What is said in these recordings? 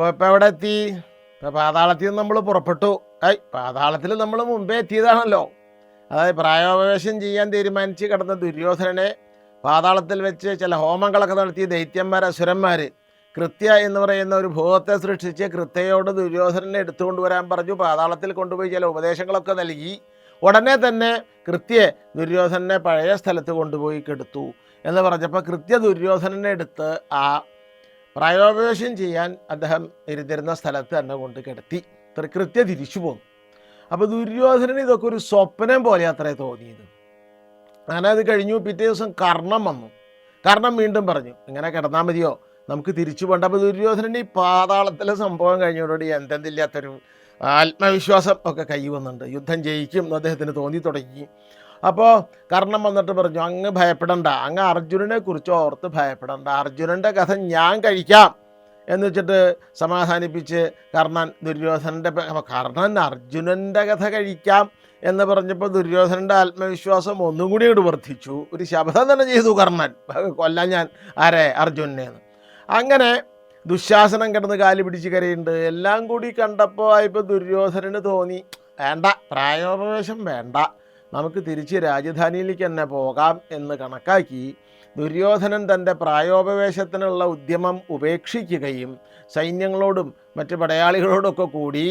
അപ്പോൾ ഇപ്പം എവിടെ എത്തി? ഇപ്പം പാതാളത്തിൽ നിന്ന് നമ്മൾ പുറപ്പെട്ടു. ഐ പാതാളത്തിൽ നമ്മൾ മുമ്പേ എത്തിയതാണല്ലോ. അതായത് പ്രായോപവേശം ചെയ്യാൻ തീരുമാനിച്ച് കിടന്ന ദുര്യോധനനെ പാതാളത്തിൽ വെച്ച് ചില ഹോമങ്ങളൊക്കെ നടത്തിയ ദൈത്യന്മാർ അസുരന്മാർ കൃത്യ എന്ന് പറയുന്ന ഒരു ഭൂതത്തെ സൃഷ്ടിച്ച് കൃത്യയോട് ദുര്യോധനനെ എടുത്തുകൊണ്ട് വരാൻ പറഞ്ഞു. പാതാളത്തിൽ കൊണ്ടുപോയി ചില ഉപദേശങ്ങളൊക്കെ നൽകി. ഉടനെ തന്നെ കൃത്യെ ദുര്യോധനനെ പഴയ സ്ഥലത്ത് കൊണ്ടുപോയി കെടുത്തു എന്ന് പറഞ്ഞപ്പോൾ കൃത്യ ദുര്യോധനനെ എടുത്ത് ആ പ്രായോപവേശം ചെയ്യാൻ അദ്ദേഹം ഇരുന്നിരുന്ന സ്ഥലത്ത് തന്നെ കൊണ്ട് കിടത്തി. കൃത്യ തിരിച്ചു പോന്നു. അപ്പോൾ ദുര്യോധനന് ഇതൊക്കെ ഒരു സ്വപ്നം പോലെ അത്രേ തോന്നിയത്. അങ്ങനെ അത് കഴിഞ്ഞു പിറ്റേ ദിവസം കർണം വന്നു. കർണം വീണ്ടും പറഞ്ഞു ഇങ്ങനെ കിടന്നാൽ മതിയോ? നമുക്ക് തിരിച്ചു പോകണ്ട അപ്പോൾ ദുര്യോധനൻ ഈ പാതാളത്തിലെ സംഭവം കഴിഞ്ഞതോടുകൂടി എന്തെന്നില്ലാത്തൊരു ആത്മവിശ്വാസം ഒക്കെ കൈ വന്നുണ്ട് യുദ്ധം ജയിക്കും എന്ന് അദ്ദേഹത്തിന് തോന്നി തുടങ്ങി. അപ്പോൾ കർണം വന്നിട്ട് പറഞ്ഞു അങ്ങ് ഭയപ്പെടണ്ട. അങ്ങ് അർജുനനെ കുറിച്ച് ഓർത്ത് ഭയപ്പെടണ്ട. അർജുനന്റെ കഥ ഞാൻ കഴിക്കാം. എന്ന് വെച്ചിട്ട് സമാധാനിപ്പിച്ച് കർണൻ ദുര്യോധനന്റെ കർണൻ അർജുനന്റെ കഥ കഴിക്കാം എന്ന് പറഞ്ഞപ്പോൾ ദുര്യോധനന്റെ ആത്മവിശ്വാസം ഒന്നും കൂടി ഇവിടെ വർദ്ധിച്ചു. ഒരു ശബ്ദം തന്നെ ചെയ്തു കർണൻ. കൊല്ലാൻ ഞാൻ ആരെ? അർജുനെ അങ്ങനെ ദുശാസനം കിടന്ന് കാൽ പിടിച്ച് കരയുണ്ട് എല്ലാം കൂടി കണ്ടപ്പോൾ ഇപ്പോൾ ദുര്യോധനന് തോന്നി വേണ്ട പ്രായോപവേശം വേണ്ട. നമുക്ക് തിരിച്ച് രാജധാനിയിലേക്ക് തന്നെ പോകാം എന്ന് കണക്കാക്കി ദുര്യോധനൻ തന്റെ പ്രായോപവേശത്തിനുള്ള ഉദ്യമം ഉപേക്ഷിക്കുകയും സൈന്യങ്ങളോടും മറ്റ് പടയാളികളോടൊക്കെ കൂടി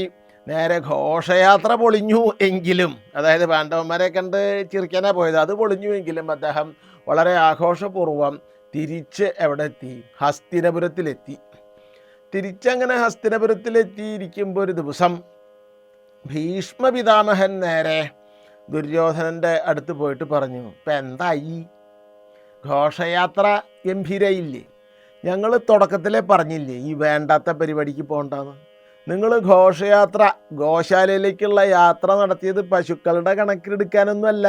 നേരെ ഘോഷയാത്ര പൊളിഞ്ഞു എങ്കിലും അതായത് പാണ്ഡവന്മാരെ കണ്ട് ചിരിക്കാനാണ് പോയത് അത് പൊളിഞ്ഞു എങ്കിലും അദ്ദേഹം വളരെ ആഘോഷപൂർവം തിരിച്ച് എവിടെ എത്തി ഹസ്തിനപുരത്തിലെത്തി. തിരിച്ചങ്ങനെ ഹസ്തിനപുരത്തിലെത്തിയിരിക്കുമ്പോൾ ഒരു ദിവസം ഭീഷ്മ പിതാമഹൻ നേരെ ദുര്യോധനന്റെ അടുത്ത് പോയിട്ട് പറഞ്ഞു ഇപ്പം എന്തായി ഘോഷയാത്ര ഗംഭീരയില്ലേ? ഞങ്ങൾ തുടക്കത്തിലേ പറഞ്ഞില്ലേ ഈ വേണ്ടാത്ത പരിപാടിക്ക് പോകണ്ടെന്ന് നിങ്ങൾ ഘോഷയാത്ര ഗോശാലയിലേക്കുള്ള യാത്ര നടത്തിയത് പശുക്കളുടെ കണക്കിലെടുക്കാനൊന്നുമല്ല.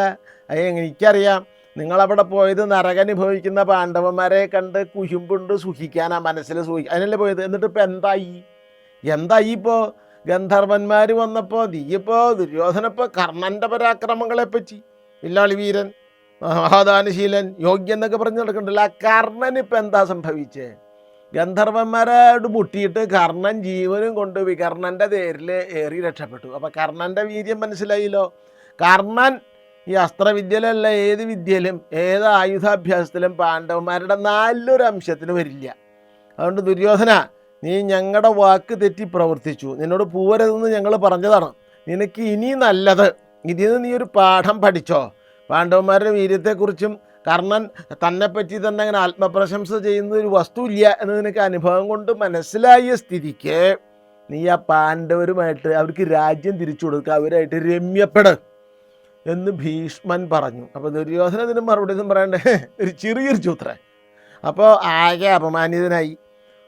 അത് എനിക്കറിയാം. നിങ്ങളവിടെ പോയത് നരകനുഭവിക്കുന്ന പാണ്ഡവന്മാരെ കണ്ട് കുശുമ്പുണ്ട് സുഖിക്കാനാ മനസ്സിൽ സുഖി അതിനല്ലേ പോയത്? എന്നിട്ട് ഇപ്പം എന്തായി എന്തായി ഇപ്പോൾ ഗന്ധർവന്മാർ വന്നപ്പോൾ നീയിപ്പോൾ ദുര്യോധനപ്പോൾ കർണന്റെ പരാക്രമങ്ങളെ പറ്റി ഇല്ലാളി വീരൻ മഹാദാനശീലൻ യോഗ്യൻ എന്നൊക്കെ പറഞ്ഞ് നടക്കണ്ടല്ലോ. ആ കർണന് ഇപ്പം എന്താ സംഭവിച്ചേ? ഗന്ധർവന്മാരോട് മുട്ടിയിട്ട് കർണൻ ജീവനും കൊണ്ട് കർണന്റെ തേരിൽ ഏറി രക്ഷപ്പെട്ടു. അപ്പം കർണന്റെ വീര്യം മനസ്സിലായില്ലോ? കർണൻ ഈ അസ്ത്രവിദ്യയിലല്ല ഏത് വിദ്യയിലും ഏത് ആയുധാഭ്യാസത്തിലും പാണ്ഡവന്മാരുടെ നല്ലൊരു അംശത്തിന് വരില്ല. അതുകൊണ്ട് ദുര്യോധന നീ ഞങ്ങളുടെ വാക്ക് തെറ്റി പ്രവർത്തിച്ചു. നിന്നോട് പോവരുതെന്ന് ഞങ്ങൾ പറഞ്ഞതാണ്. നിനക്ക് ഇനി നല്ലത്. ഇതിൽ നിന്ന് നീ ഒരു പാഠം പഠിച്ചോ. പാണ്ഡവന്മാരുടെ വീര്യത്തെക്കുറിച്ചും കർണൻ തന്നെപ്പറ്റി തന്നെ അങ്ങനെ ആത്മപ്രശംസ ചെയ്യുന്ന ഒരു വസ്തുവില്ല എന്ന് നിനക്ക് അനുഭവം കൊണ്ട് മനസ്സിലായ സ്ഥിതിക്ക് നീ ആ പാണ്ഡവരുമായിട്ട് അവർക്ക് രാജ്യം തിരിച്ചു കൊടുക്കുക അവരായിട്ട് രമ്യപ്പെട് എന്ന് ഭീഷ്മൻ പറഞ്ഞു. അപ്പോൾ ദുര്യോധന ഇതിന് മറുപടി ഒന്നും പറയണ്ടേ? ഒരു ചെറിയൊരു ചൂത്രേ അപ്പോൾ ആകെ അപമാനിതനായി.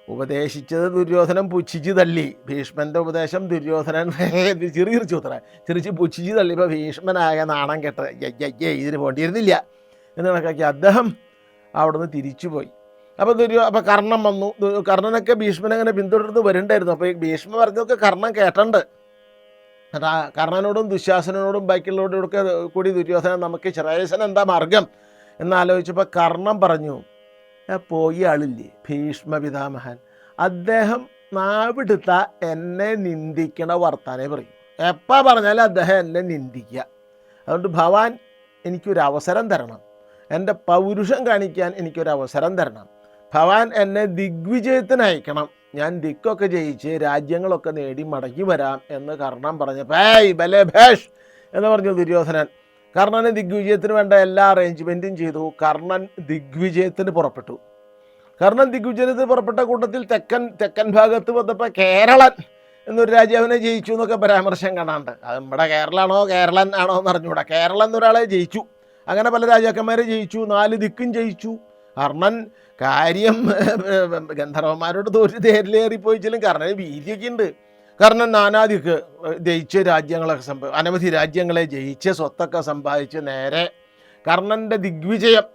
ഉപദേശിച്ചത് ദുര്യോധനൻ പുച്ഛിച്ച് തള്ളി. ഭീഷ്മന്റെ ഉപദേശം ദുര്യോധനൻ ചെറിയ ചൂത്ര ചെറിച്ച് പുച്ഛിച്ച് തള്ളിയപ്പോൾ ഭീഷ്മനായ നാണം കെട്ട അയ്യയ്യേ ഇതിന് പോണ്ടിയിരുന്നില്ല. എന്ന് കണക്കാക്കി അദ്ദേഹം അവിടുന്ന് തിരിച്ചുപോയി. അപ്പോൾ ദുര്യോ അപ്പോൾ കർണം വന്നു. കർണനൊക്കെ കർണനൊക്കെ ഭീഷ്മനങ്ങനെ പിന്തുടർന്ന് വരണ്ടായിരുന്നു അപ്പോൾ ഈ ഭീഷ്മ പറഞ്ഞൊക്കെ കർണൻ കേട്ടണ്ട് കർണനോടും ദുശാസനോടും ബാക്കിയുള്ളവരോടൊക്കെ കൂടി ദുര്യോധനൻ നമുക്ക് ശ്രേയസൻ എന്താ മാർഗം? എന്നാലോചിച്ചപ്പോൾ കർണം പറഞ്ഞു. "ആ പോയ ആളില്ലേ? ഭീഷ്മ പിതാമഹൻ അദ്ദേഹം നാവിടുത്ത എന്നെ നിന്ദിക്കണ വർത്താനേ പറയും. എപ്പോൾ പറഞ്ഞാലും അദ്ദേഹം എന്നെ നിന്ദിക്കുക അതുകൊണ്ട് ഭവാൻ എനിക്കൊരവസരം തരണം. എന്റെ പൗരുഷം കാണിക്കാൻ എനിക്കൊരവസരം തരണം. ഭവാൻ എന്നെ ദിഗ്വിജയത്തിന് അയക്കണം. ഞാൻ ദിക്കൊക്കെ ജയിച്ച് രാജ്യങ്ങളൊക്കെ നേടി മടങ്ങി വരാം എന്ന് കർണൻ പറഞ്ഞപ്പോൾ ഏയ് ബലേ ഭേഷ് എന്ന് പറഞ്ഞു ദുര്യോധനൻ. കർണന് ദിഗ്വിജയത്തിന് വേണ്ട എല്ലാ അറേഞ്ച്മെന്റും ചെയ്തു. കർണൻ ദിഗ്വിജയത്തിന് പുറപ്പെട്ടു. കർണൻ ദിഗ്വിജയത്തിൽ പുറപ്പെട്ട കൂട്ടത്തിൽ തെക്കൻ തെക്കൻ ഭാഗത്ത് വന്നപ്പോൾ കേരളൻ എന്നൊരു രാജാവിനെ ജയിച്ചു എന്നൊക്കെ പരാമർശം കാണാണ്ട്. അത് നമ്മുടെ കേരളാണോ കേരളൻ ആണോ എന്ന് അറിഞ്ഞുകൂടാ. കേരളം എന്നൊരാളെ ജയിച്ചു. അങ്ങനെ പല രാജാക്കന്മാരെ ജയിച്ചു നാല് ദിക്കും ജയിച്ചു. കർണൻ കാര്യം ഗന്ധർവന്മാരോട് തോറ്റ് തേരിലേറിപ്പോയിച്ചാലും കർണന് വീതിയൊക്കെ ഉണ്ട്. കർണൻ നാനാദിക്ക് ജയിച്ച രാജ്യങ്ങളൊക്കെ സംഭവ അനവധി രാജ്യങ്ങളെ ജയിച്ച് സ്വത്തൊക്കെ സമ്പാദിച്ച് നേരെ കർണന്റെ ദിഗ്വിജയം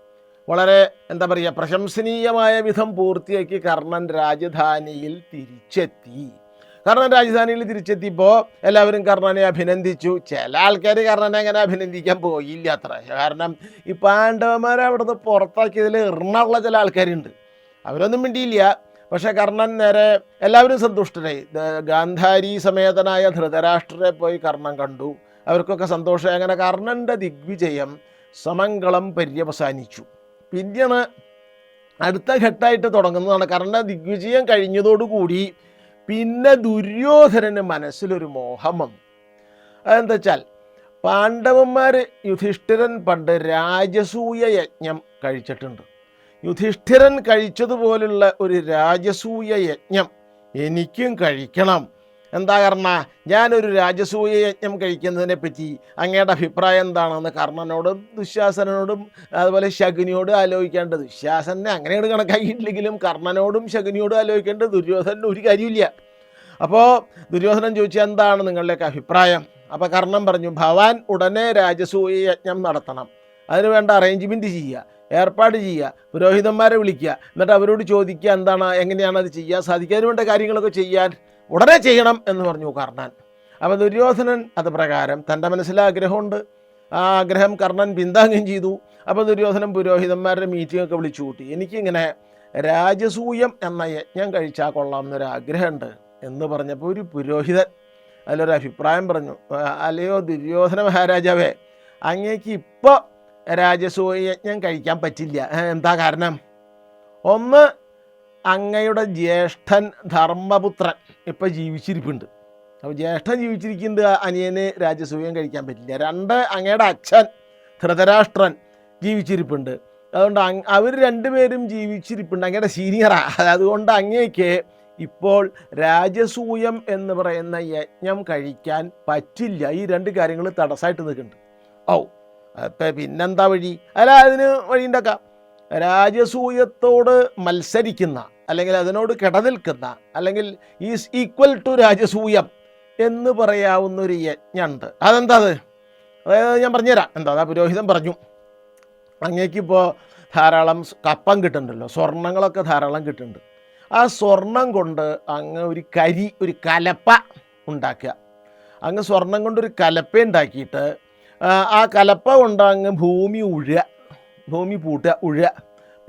വളരെ എന്താ പറയുക പ്രശംസനീയമായ വിധം പൂർത്തിയാക്കി കർണൻ രാജധാനിയിൽ തിരിച്ചെത്തി. കർണൻ രാജധാനിയിൽ തിരിച്ചെത്തിയപ്പോൾ എല്ലാവരും കർണനെ അഭിനന്ദിച്ചു. ചില ആൾക്കാർ കർണനെ അങ്ങനെ അഭിനന്ദിക്കാൻ പോയില്ല അത്ര. കാരണം ഈ പാണ്ഡവന്മാരെ അവിടുന്ന് പുറത്താക്കിയതിൽ എണ്ണമുള്ള ചില ആൾക്കാരുണ്ട്. അവരൊന്നും മിണ്ടിയില്ല. പക്ഷേ കർണൻ നേരെ എല്ലാവരും സന്തുഷ്ടരായി. ഗാന്ധാരി സമേതനായ ധൃതരാഷ്ട്രരെ പോയി കർണൻ കണ്ടു. അവർക്കൊക്കെ സന്തോഷം അങ്ങനെ കർണന്റെ ദിഗ്വിജയം സമംഗളം പര്യവസാനിച്ചു. പിന്നെയാണ് അടുത്ത ഘട്ടമായിട്ട് തുടങ്ങുന്നതാണ്. കാരണം ദിഗ്വിജയം കഴിഞ്ഞതോടുകൂടി പിന്നെ ദുര്യോധനന് മനസ്സിലൊരു മോഹം വന്നു. അതെന്താ വെച്ചാൽ പാണ്ഡവന്മാർ യുധിഷ്ഠിരൻ പണ്ട് രാജസൂയ യജ്ഞം കഴിച്ചിട്ടുണ്ട്. യുധിഷ്ഠിരൻ കഴിച്ചതുപോലുള്ള ഒരു രാജസൂയ യജ്ഞം എനിക്കും കഴിക്കണം. എന്താ കർണ ഞാനൊരു രാജസൂയ യജ്ഞം കഴിക്കുന്നതിനെ പറ്റി അങ്ങയുടെ അഭിപ്രായം എന്താണെന്ന് കർണനോടും ദുശ്ശാസനോടും അതുപോലെ ശകുനിയോടും ആലോചിക്കേണ്ടത്. ദുശ്ശാസനെ അങ്ങനെയാണ് കണക്കാക്കിയിട്ടില്ലെങ്കിലും കർണനോടും ശകുനിയോടും ആലോചിക്കേണ്ടത് ദുര്യോധനന് ഒരു കാര്യമില്ല അപ്പോൾ ദുര്യോധനൻ ചോദിച്ചു എന്താണ് നിങ്ങളുടെയൊക്കെ അഭിപ്രായം? അപ്പോൾ കർണൻ പറഞ്ഞു ഭവാൻ ഉടനെ രാജസൂയ യജ്ഞം നടത്തണം. അതിന് വേണ്ട അറേഞ്ച്മെന്റ് ചെയ്യുക ഏർപ്പാട് ചെയ്യുക പുരോഹിതന്മാരെ വിളിക്കുക. എന്നിട്ട് അവരോട് ചോദിക്കുക എന്താണ് എങ്ങനെയാണ് അത് ചെയ്യാൻ സാധിക്കുക? വേണ്ട കാര്യങ്ങളൊക്കെ ചെയ്യാൻ ഉടനെ ചെയ്യണം എന്ന് പറഞ്ഞു കർണൻ. അപ്പോൾ ദുര്യോധനൻ അത് പ്രകാരം തന്റെ മനസ്സിൽ ആഗ്രഹമുണ്ട്. ആ ആഗ്രഹം കർണൻ പിന്താങ്ങുകയും ചെയ്തു. അപ്പോൾ ദുര്യോധനൻ പുരോഹിതന്മാരുടെ മീറ്റിംഗ് ഒക്കെ വിളിച്ചു കൂട്ടി. എനിക്കിങ്ങനെ രാജസൂയം എന്ന യജ്ഞം കഴിച്ചാൽ കൊള്ളാം എന്നൊരു ആഗ്രഹമുണ്ട് എന്ന് പറഞ്ഞപ്പോൾ ഒരു പുരോഹിതൻ അതിലൊരു അഭിപ്രായം പറഞ്ഞു. "ആ, അല്ലയോ ദുര്യോധന മഹാരാജാവേ അങ്ങേക്ക് ഇപ്പോൾ രാജസൂയ യജ്ഞം കഴിക്കാൻ പറ്റില്ല. എന്താ കാരണം? ഒന്ന് അങ്ങയുടെ ജ്യേഷ്ഠൻ ധർമ്മപുത്രൻ ഇപ്പം ജീവിച്ചിരിപ്പുണ്ട്. അപ്പോൾ ജ്യേഷ്ഠൻ ജീവിച്ചിരിക്കുന്നത് അനിയന് രാജ്യസൂയം കഴിക്കാൻ പറ്റില്ല. രണ്ട് അങ്ങയുടെ അച്ഛൻ ധൃതരാഷ്ട്രൻ ജീവിച്ചിരിപ്പുണ്ട്. അതുകൊണ്ട് അവർ രണ്ടുപേരും ജീവിച്ചിരിപ്പുണ്ട്. അങ്ങയുടെ സീനിയറാ അതുകൊണ്ട് അങ്ങേക്ക് ഇപ്പോൾ രാജസൂയം എന്ന് പറയുന്ന യജ്ഞം കഴിക്കാൻ പറ്റില്ല. ഈ രണ്ട് കാര്യങ്ങൾ തടസ്സമായിട്ട് നിൽക്കുന്നുണ്ട്. ഓ അപ്പം പിന്നെന്താ വഴി? അല്ല അതിന് വഴി ഉണ്ടാക്കാം രാജസൂയത്തോട് മത്സരിക്കുന്ന അല്ലെങ്കിൽ അതിനോട് കിടനിൽക്കുന്ന അല്ലെങ്കിൽ ഈസ് ഈക്വൽ ടു രാജസൂയം എന്ന് പറയാവുന്ന ഒരു യജ്ഞമുണ്ട് അതെന്താ അത്? അതായത് ഞാൻ പറഞ്ഞുതരാം. എന്താ? അതാ പുരോഹിതൻ പറഞ്ഞു. അങ്ങേക്കിപ്പോൾ ധാരാളം കപ്പം കിട്ടുന്നുണ്ടല്ലോ. സ്വർണങ്ങളൊക്കെ ധാരാളം കിട്ടുന്നുണ്ട്. ആ സ്വർണം കൊണ്ട് അങ്ങ് ഒരു കരി ഒരു കലപ്പ ഉണ്ടാക്കുക. അങ്ങ് സ്വർണം കൊണ്ടൊരു കലപ്പ ഉണ്ടാക്കിയിട്ട് ആ, കലപ്പ കൊണ്ട് അങ്ങ് ഭൂമി ഉഴുക ഭൂമി പൂട്ടുക ഉഴുക.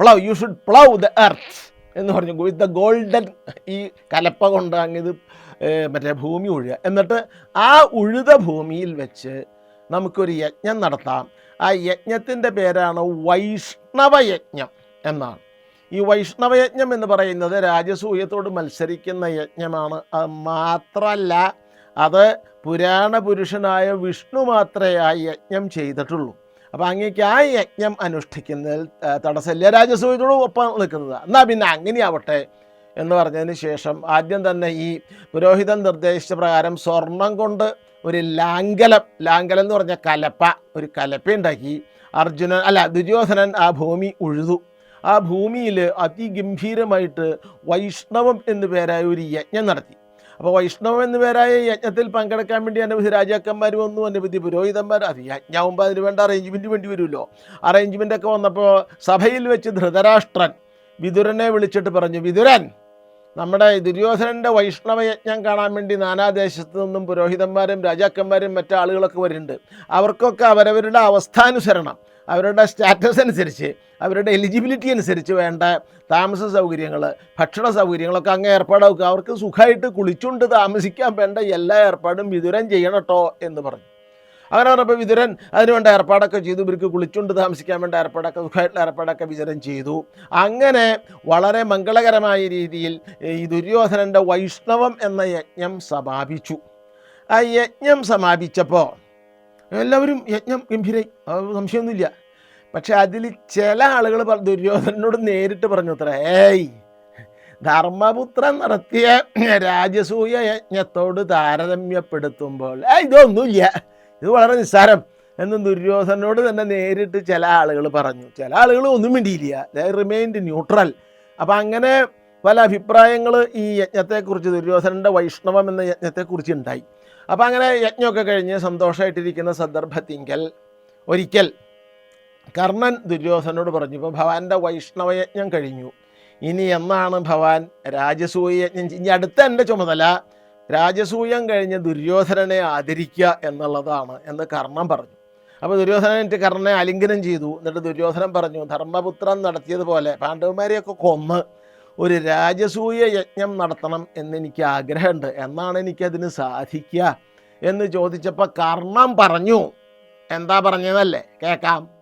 Plough you should plough the earth എന്ന് പറഞ്ഞു വിത്ത് ദ ഗോൾഡൻ ഈ കലപ്പ കൊണ്ടാങ്ങിയത് മറ്റേ ഭൂമി ഉഴുക. എന്നിട്ട് ആ ഉഴുത ഭൂമിയിൽ വെച്ച് നമുക്കൊരു യജ്ഞം നടത്താം. ആ യജ്ഞത്തിന്റെ പേരാണ് വൈഷ്ണവ യജ്ഞം എന്നാണ്. ഈ വൈഷ്ണവ യജ്ഞം എന്ന് പറയുന്നത് രാജസൂയത്തോട് മത്സരിക്കുന്ന യജ്ഞമാണ്. അത് മാത്രമല്ല അത് പുരാണ പുരുഷനായ വിഷ്ണു മാത്രമേ ആ യജ്ഞം ചെയ്തിട്ടുള്ളൂ. അപ്പോൾ അങ്ങേക്ക് ആ യജ്ഞം അനുഷ്ഠിക്കുന്നതിൽ തടസ്സമില്ല. രാജസൂയത്തോട് ഒപ്പം നിൽക്കുന്നത്. എന്നാൽ പിന്നെ അങ്ങനെയാവട്ടെ എന്ന് പറഞ്ഞതിന് ശേഷം ആദ്യം തന്നെ ഈ പുരോഹിതൻ നിർദ്ദേശിച്ച പ്രകാരം സ്വർണം കൊണ്ട് ഒരു ലാംഗലം ലാംഗലം എന്ന് പറഞ്ഞ കലപ്പ ഒരു കലപ്പ ഉണ്ടാക്കി അർജുനൻ അല്ല ദുര്യോധനൻ ആ ഭൂമി ഉഴുതു. ആ ഭൂമിയിൽ അതിഗംഭീരമായിട്ട് വൈഷ്ണവം എന്നു പേരായ ഒരു യജ്ഞം നടത്തി. അപ്പോൾ വൈഷ്ണവം എന്നുപേരായ യജ്ഞത്തിൽ പങ്കെടുക്കാൻ വേണ്ടി അനവധി രാജാക്കന്മാർ വന്നു അനവധി പുരോഹിതന്മാർ അത് യജ്ഞാവുമ്പോൾ അതിന് വേണ്ട അറേഞ്ച്മെന്റ് വേണ്ടി വരുമല്ലോ. അറേഞ്ച്മെന്റൊക്കെ വന്നപ്പോൾ സഭയിൽ വെച്ച് ധൃതരാഷ്ട്രൻ വിതുരനെ വിളിച്ചിട്ട് പറഞ്ഞു വിതുരൻ നമ്മുടെ ദുര്യോധനന്റെ വൈഷ്ണവ യജ്ഞം കാണാൻ വേണ്ടി നാനാദേശത്തു നിന്നും പുരോഹിതന്മാരും രാജാക്കന്മാരും മറ്റാളുകളൊക്കെ വരുന്നുണ്ട്. അവർക്കൊക്കെ അവരവരുടെ അവസ്ഥാനുസരണം. അവരുടെ സ്റ്റാറ്റസ് അനുസരിച്ച് അവരുടെ എലിജിബിലിറ്റി അനുസരിച്ച് വേണ്ട താമസ സൗകര്യങ്ങൾ ഭക്ഷണ സൗകര്യങ്ങളൊക്കെ അങ്ങ് ഏർപ്പാടാക്കുക. അവർക്ക് സുഖമായിട്ട് കുളിച്ചുകൊണ്ട് താമസിക്കാൻ വേണ്ട എല്ലാ ഏർപ്പാടും വിതുരൻ ചെയ്യണട്ടോ എന്ന് പറഞ്ഞു. അങ്ങനെ പറഞ്ഞപ്പോൾ വിതുരൻ അതിനുവേണ്ട ഏർപ്പാടൊക്കെ ചെയ്തു. ഇവർക്ക് കുളിച്ചുകൊണ്ട് താമസിക്കാൻ വേണ്ട ഏർപ്പാടൊക്കെ സുഖമായിട്ടുള്ള ഏർപ്പാടൊക്കെ വിതുരൻ ചെയ്തു. അങ്ങനെ വളരെ മംഗളകരമായ രീതിയിൽ ഈ ദുര്യോധനന്റെ വൈഷ്ണവം എന്ന യജ്ഞം സമാപിച്ചു. ആ യജ്ഞം സമാപിച്ചപ്പോൾ എല്ലാവരും യജ്ഞം ഗംഭീരായി സംശയമൊന്നുമില്ല. പക്ഷെ അതിൽ ചില ആളുകൾ ദുര്യോധനോട് നേരിട്ട് പറഞ്ഞു അത്ര ഏയ് ധർമ്മപുത്രൻ നടത്തിയ രാജസൂയ യജ്ഞത്തോട് താരതമ്യപ്പെടുത്തുമ്പോൾ "ഏയ്, ഇതൊന്നുമില്ല. ഇത് വളരെ നിസ്സാരം. എന്ന് ദുര്യോധനോട് തന്നെ നേരിട്ട് ചില ആളുകൾ പറഞ്ഞു. ചില ആളുകൾ ഒന്നും വേണ്ടിയില്ല ദ റിമൈൻഡ് ന്യൂട്രൽ അപ്പം അങ്ങനെ പല അഭിപ്രായങ്ങൾ ഈ യജ്ഞത്തെക്കുറിച്ച് ദുര്യോധനന്റെ വൈഷ്ണവം എന്ന യജ്ഞത്തെക്കുറിച്ച് ഉണ്ടായി. അപ്പം അങ്ങനെ യജ്ഞമൊക്കെ കഴിഞ്ഞ് സന്തോഷമായിട്ടിരിക്കുന്ന സന്ദർഭത്തിങ്കൽ ഒരിക്കൽ കർണൻ ദുര്യോധനോട് പറഞ്ഞു ഇപ്പോൾ ഭവാന്റെ വൈഷ്ണവയജ്ഞം കഴിഞ്ഞു. ഇനി എന്നാണ് ഭവാൻ രാജസൂയ യജ്ഞം ഇനി അടുത്ത എന്റെ ചുമതല രാജസൂയം കഴിഞ്ഞ് ദുര്യോധനനെ ആദരിക്കുക എന്നുള്ളതാണ് എന്ന് കർണൻ പറഞ്ഞു. അപ്പോൾ ദുര്യോധനൻ എന്നിട്ട് കർണനെ ആലിംഗനം ചെയ്തു. എന്നിട്ട് ദുര്യോധനൻ പറഞ്ഞു ധർമ്മപുത്രൻ നടത്തിയതുപോലെ പാണ്ഡവന്മാരെയൊക്കെ കൊന്ന് ഒരു രാജസൂയ യജ്ഞം നടത്തണം എന്നെനിക്ക് ആഗ്രഹമുണ്ട്. എന്നാണ് എനിക്കതിന് സാധിക്കുക എന്ന് ചോദിച്ചപ്പോൾ കർണം പറഞ്ഞു. എന്താ പറഞ്ഞതല്ലേ കേൾക്കാം.